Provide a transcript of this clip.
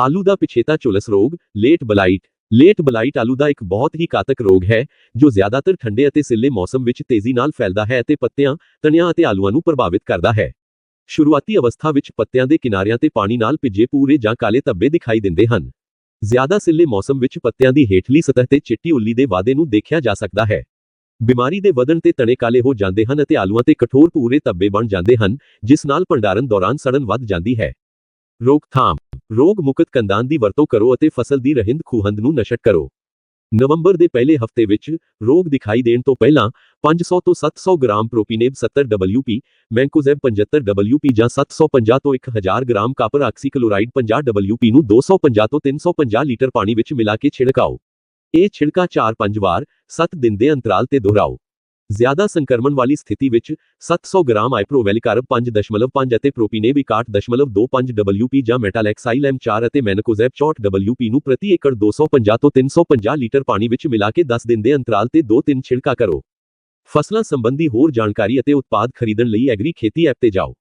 ਆਲੂ ਦਾ ਪਿਛੇਤਾ ਝੁਲਸ ਰੋਗ, late blight. Late blight ਆਲੂ ਦਾ ਇੱਕ ਬਹੁਤ ਹੀ ਘਾਤਕ ਰੋਗ ਹੈ, ਜੋ ਜ਼ਿਆਦਾਤਰ ਠੰਡੇ ਅਤੇ ਸਿੱਲੇ ਮੌਸਮ ਵਿੱਚ ਤੇਜ਼ੀ ਨਾਲ ਫੈਲਦਾ ਹੈ ਅਤੇ ਪੱਤਿਆਂ, ਤਣਿਆਂ ਅਤੇ ਆਲੂਆਂ ਨੂੰ ਪ੍ਰਭਾਵਿਤ ਕਰਦਾ ਹੈ। ਸ਼ੁਰੂਆਤੀ ਅਵਸਥਾ ਵਿੱਚ ਪੱਤਿਆਂ ਦੇ ਕਿਨਾਰਿਆਂ ਤੇ ਪਾਣੀ ਨਾਲ ਭਿੱਜੇ ਪੂਰੇ ਜਾਂ ਕਾਲੇ ਧੱਬੇ ਦਿਖਾਈ ਦਿੰਦੇ ਹਨ। ਜ਼ਿਆਦਾ ਸਿੱਲੇ ਮੌਸਮ ਵਿੱਚ ਪੱਤਿਆਂ ਦੀ ਹੇਠਲੀ ਸਤਹ ਤੇ ਚਿੱਟੀ ਉੱਲੀ ਦੇ ਵਾਧੇ ਨੂੰ ਦੇਖਿਆ ਜਾ ਸਕਦਾ ਹੈ। ਬਿਮਾਰੀ ਦੇ ਵਧਣ ਤੇ ਤਣੇ ਕਾਲੇ ਹੋ ਜਾਂਦੇ ਹਨ ਅਤੇ ਆਲੂਆਂ ਤੇ ਕਠੋਰ ਪੂਰੇ ਧੱਬੇ ਬਣ ਜਾਂਦੇ ਹਨ, ਜਿਸ ਨਾਲ ਭੰਡਾਰਨ ਦੌਰਾਨ ਸੜਨ ਵੱਧ ਜਾਂਦੀ ਹੈ। ਰੋਕਥਾਮ ਰੋਗ ਮੁਕਤ ਕੰਦਾਨ ਦੀ ਵਰਤੋਂ ਕਰੋ ਅਤੇ ਫਸਲ ਦੀ ਰਹਿੰਦ ਖੂਹੰਦ ਨੂੰ ਨਸ਼ਟ ਕਰੋ। ਨਵੰਬਰ ਦੇ ਪਹਿਲੇ ਹਫ਼ਤੇ ਵਿੱਚ ਰੋਗ ਦਿਖਾਈ ਦੇਣ ਤੋਂ ਪਹਿਲਾਂ 500 ਤੋਂ 700 gram propineb 70 WP mancozeb 75 WP ਜਾਂ 750 ਤੋਂ 1000 ਗ੍ਰਾਮ ਕਾਪਰ ਆਕਸੀਕਲੋਰਾਈਡ 50 WP ਨੂੰ 250 ਤੋਂ 350 ਲੀਟਰ ਪਾਣੀ ਵਿੱਚ ਮਿਲਾ ਕੇ ਛਿੜਕਾਓ। ਇਹ ਛਿੜਕਾ 4-5 ਵਾਰ 7 ਦਿਨ ਦੇ ਅੰਤਰਾਲ ਤੇ ਦੁਹਰਾਓ। ਜ਼ਿਆਦਾ ਸੰਕਰਮਣ ਵਾਲੀ ਸਥਿਤੀ ਵਿੱਚ 700 ਗ੍ਰਾਮ ਆਈਪਰੋਵੈਲਿਕਾਰਬ 5.5 ਅਤੇ ਪ੍ਰੋਪੀਨੇਬ 61.25 WP ਜਾਂ ਮੈਟਾਲੈਕਸਾਈਲ M4 ਅਤੇ ਮੈਨਕੋਜ਼ੈਬ 64 WP ਨੂੰ ਪ੍ਰਤੀ ਏਕੜ 250 ਤੋਂ 350 ਲੀਟਰ ਪਾਣੀ ਵਿੱਚ ਮਿਲਾ ਕੇ 10 ਦਿਨ ਦੇ ਅੰਤਰਾਲ ਤੇ 2-3 ਛਿੜਕਾ ਕਰੋ। ਫਸਲਾਂ ਸੰਬੰਧੀ ਹੋਰ ਜਾਣਕਾਰੀ ਅਤੇ ਉਤਪਾਦ ਖਰੀਦਣ ਲਈ ਐਗਰੀ ਖੇਤੀ ਐਪ ਤੇ ਜਾਓ।